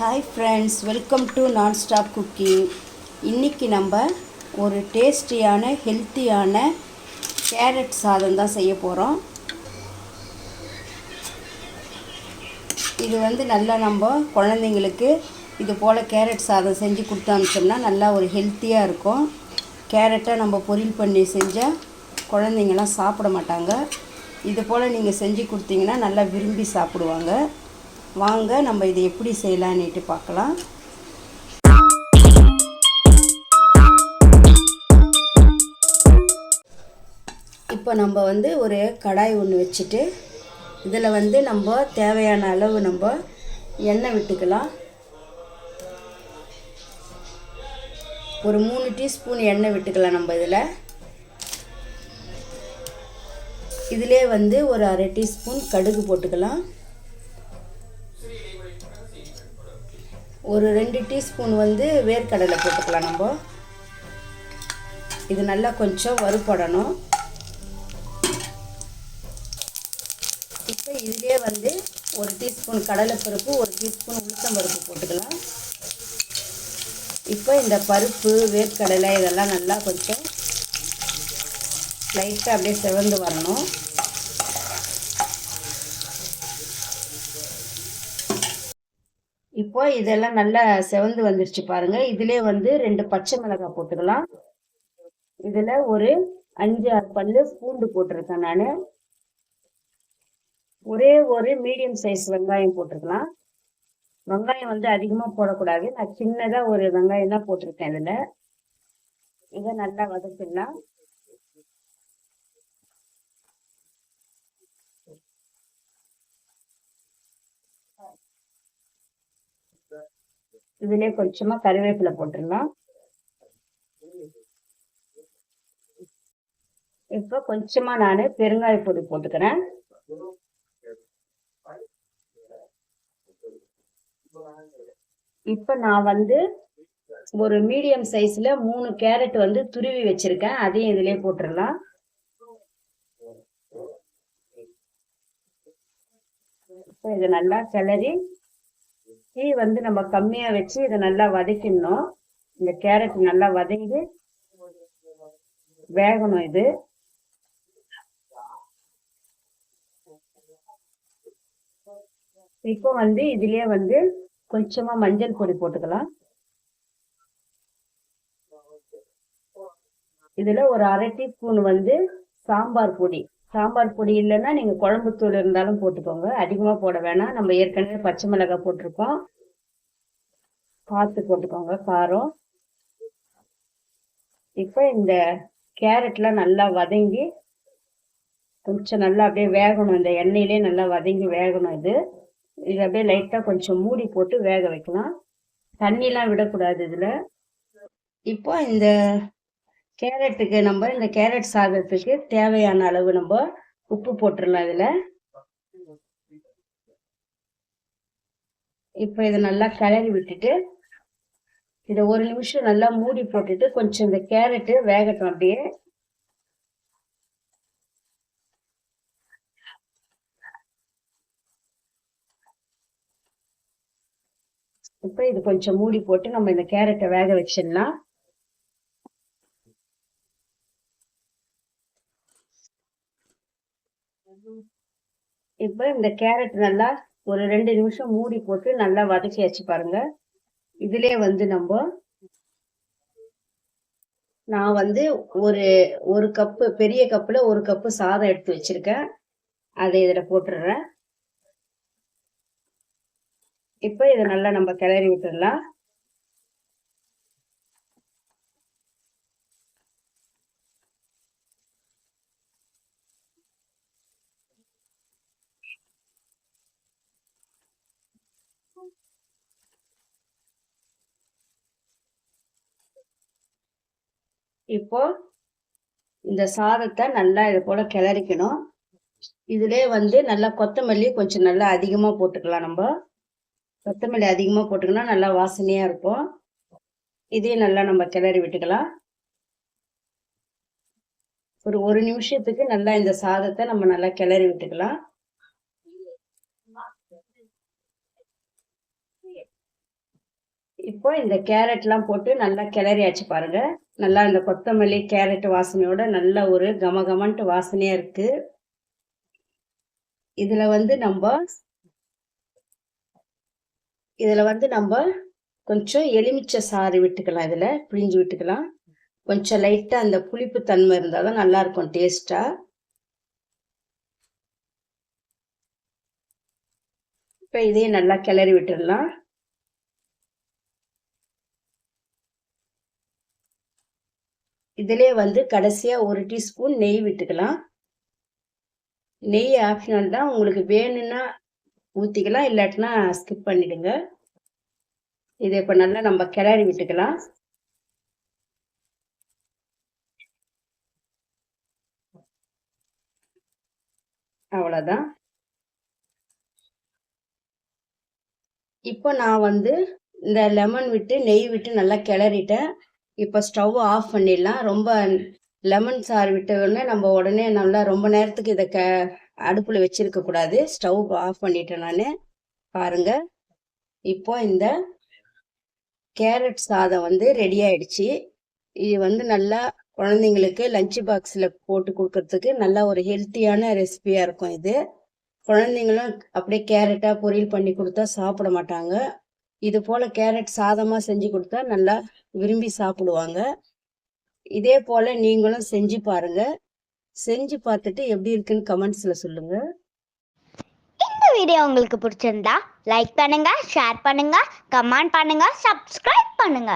Hi friends welcome to non stop cooking இன்றைக்கி நம்ம ஒரு டேஸ்டியான ஹெல்த்தியான கேரட் சாதம் தான் செய்ய போகிறோம் இது வந்து நல்லா நம்ம குழந்தைங்களுக்கு இது போல் கேரட் சாதம் செஞ்சு கொடுத்து அனுப்பிச்சோம்னா நல்லா ஒரு ஹெல்த்தியாக இருக்கும். கேரட்டை நம்ம பொரியல் பண்ணி செஞ்சால் குழந்தைங்களாம் சாப்பிட மாட்டாங்க. இது போல் நீங்கள் செஞ்சு கொடுத்தீங்கன்னா நல்லா விரும்பி சாப்பிடுவாங்க. வாங்க நம்ம இதை எப்படி செய்யலான்னுட்டு பார்க்கலாம். இப்போ நம்ம வந்து ஒரு கடாய் ஒன்று வச்சுட்டு இதில் வந்து நம்ம தேவையான அளவு நம்ம எண்ணெய் விட்டுக்கலாம். ஒரு மூணு டீஸ்பூன் எண்ணெய் விட்டுக்கலாம் நம்ம இதில். இதிலே வந்து ஒரு அரை டீஸ்பூன் கடுகு போட்டுக்கலாம். ஒரு ரெண்டு டீஸ்பூன் வந்து வேர்க்கடலை போட்டுக்கலாம் நம்ம. இது நல்லா கொஞ்சம் வறுப்படணும் இப்போ இதிலே வந்து ஒரு டீஸ்பூன் கடலைப்பருப்பு ஒரு டீஸ்பூன் உளுத்தம் பருப்பு போட்டுக்கலாம். இப்போ இந்த பருப்பு வேர்க்கடலை இதெல்லாம் நல்லா கொஞ்சம் லைட்டாக அப்படியே செவந்து வரணும். இப்போ இதெல்லாம் நல்லா செவந்து வந்துருச்சு பாருங்க. இதுலேயே வந்து ரெண்டு பச்சை மிளகாய் போட்டுக்கலாம். இதில் ஒரு அஞ்சு ஆறு பல்லு பூண்டு போட்டிருக்கேன் நான். ஒரே ஒரு மீடியம் சைஸ் வெங்காயம் போட்டிருக்கலாம். வெங்காயம் வந்து அதிகமாக போடக்கூடாது. நான் சின்னதாக ஒரு வெங்காயம் தான் போட்டிருக்கேன் இதில். இதை நல்லா வதக்கிடலாம். இதுலேயே கொஞ்சமாக கருவேப்பிலை போட்டுடலாம். இப்போ கொஞ்சமாக நான் பெருங்காய பொடி போட்டுக்கிறேன். இப்போ நான் வந்து ஒரு மீடியம் சைஸில் மூணு கேரட் வந்து துருவி வச்சிருக்கேன். அதையும் இதிலே போட்டுடலாம். இப்போ இதை நல்லா கிளறி தீ வந்து நம்ம கம்மியாக வச்சு இதை நல்லா வதக்கிடணும். இந்த கேரட் நல்லா வதங்கி வேகணும் இது. இப்போ வந்து இதுலயே வந்து கொஞ்சமா மஞ்சள் பொடி போட்டுக்கலாம். இதுல ஒரு அரை டீஸ்பூன் வந்து சாம்பார் பொடி. சாம்பார் பொடி இல்லைன்னா நீங்கள் குழம்பு தூள் இருந்தாலும் போட்டுக்கோங்க. அதிகமாக போட வேணாம். நம்ம ஏற்கனவே பச்சை மிளகாய் போட்டிருக்கோம். பார்த்து போட்டுக்கோங்க. காரம். இப்போ இந்த கேரட்லாம் நல்லா வதங்கி கொஞ்சம் நல்லா அப்படியே வேகணும். இந்த எண்ணெயிலே நல்லா வதங்கி வேகணும் இது. இது அப்படியே லைட்டாக கொஞ்சம் மூடி போட்டு வேக வைக்கலாம். தண்ணிலாம் விடக்கூடாது இதில். இப்போ இந்த கேரட்டுக்கு நம்ம இந்த கேரட் சாதத்துக்கு தேவையான அளவு நம்ம உப்பு போட்டுடலாம் இதில். இப்போ இதை நல்லா கிளறி விட்டுட்டு இதை ஒரு நிமிஷம் நல்லா மூடி போட்டுட்டு கொஞ்சம் இந்த கேரட்டு வேகட்டும் அப்படியே. இப்போ இது கொஞ்சம் மூடி போட்டு நம்ம இந்த கேரட்டை வேக வச்சிடலாம். இப்போ இந்த கேரட் நல்லா ஒரு ரெண்டு நிமிஷம் மூடி போட்டு நல்லா வதக்கி வச்சு பாருங்க. இதுலயே வந்து நம்ம நான் வந்து ஒரு ஒரு கப்பு பெரிய கப்பில் ஒரு கப்பு சாதம் எடுத்து வச்சிருக்கேன். அதை இதில் போட்டுடுறேன் இப்போ இதை நல்லா நம்ம கிளறி விட்டுடலாம் இப்போ இந்த சாதத்தை நல்லா இது போல கிளறிக்கணும். இதிலே வந்து நல்லா கொத்தமல்லி கொஞ்சம் நல்லா அதிகமாக போட்டுக்கலாம் நம்ம. கொத்தமல்லி அதிகமாக போட்டுக்கன்னா நல்லா வாசனையாக இருக்கும். இதையும் நல்லா நம்ம கிளறி விட்டுக்கலாம். ஒரு ஒரு நிமிஷத்துக்கு நல்லா இந்த சாதத்தை நம்ம நல்லா கிளறி விட்டுக்கலாம். இப்போ இந்த கேரட்லாம் போட்டு நல்லா கிளறியாச்சு பாருங்க. நல்லா இந்த கொத்தமல்லி கேரட் வாசனையோட நல்ல ஒரு கமகமன்ட்டு வாசனையா இருக்கு. இதுல வந்து நம்ம இதுல வந்து நம்ம கொஞ்சம் எலுமிச்சை சாறு விட்டுக்கலாம் இதுல பிழிஞ்சு விட்டுக்கலாம். கொஞ்சம் லைட்டா அந்த புளிப்பு தன்மை இருந்தால் தான் நல்லா இருக்கும் டேஸ்டா இப்போ இதையும் நல்லா கிளறி விட்டுடலாம். இதிலே வந்து கடைசியாக ஒரு டீஸ்பூன் நெய் விட்டுக்கலாம். நெய் ஆப்ஷனல் தான் உங்களுக்கு வேணும்னா ஊற்றிக்கலாம் இல்லாட்டினா ஸ்கிப் பண்ணிடுங்க. இதை இப்போ நல்லா நம்ம கிளறி விட்டுக்கலாம். அவ்வளோதான். இப்போ நான் வந்து இந்த லெமன் விட்டு நெய் விட்டு நல்லா கிளறிட்டேன். இப்போ ஸ்டவ் ஆஃப் பண்ணிடலாம். ரொம்ப லெமன் சாறு விட்ட உடனே நம்ம உடனே நல்லா ரொம்ப நேரத்துக்கு இதை க அடுப்பில் வச்சிருக்க கூடாது. ஸ்டவ் ஆஃப் பண்ணிட்டேன் நான். பாருங்க. இப்போ இந்த கேரட் சாதம் வந்து ரெடி ஆயிடுச்சு. இது வந்து நல்லா குழந்தைங்களுக்கு லஞ்ச் பாக்ஸில் போட்டு கொடுக்கறதுக்கு நல்லா ஒரு ஹெல்த்தியான ரெசிபியாக இருக்கும் இது. குழந்தைங்களும் அப்படியே கேரட்டாக பொரியல் பண்ணி கொடுத்தா சாப்பிட மாட்டாங்க. இது போல் கேரட் சாதமாக செஞ்சு கொடுத்தா நல்லா விரும்பி சாப்பிடுவாங்க. இதே போல் நீங்களும் செஞ்சு பாருங்கள் செஞ்சு பார்த்துட்டு எப்படி இருக்குன்னு கமெண்ட்ஸில் சொல்லுங்கள் இந்த வீடியோ உங்களுக்கு பிடிச்சிருந்தா லைக் பண்ணுங்க ஷேர் பண்ணுங்க கமெண்ட் பண்ணுங்க சப்ஸ்கிரைப் பண்ணுங்க.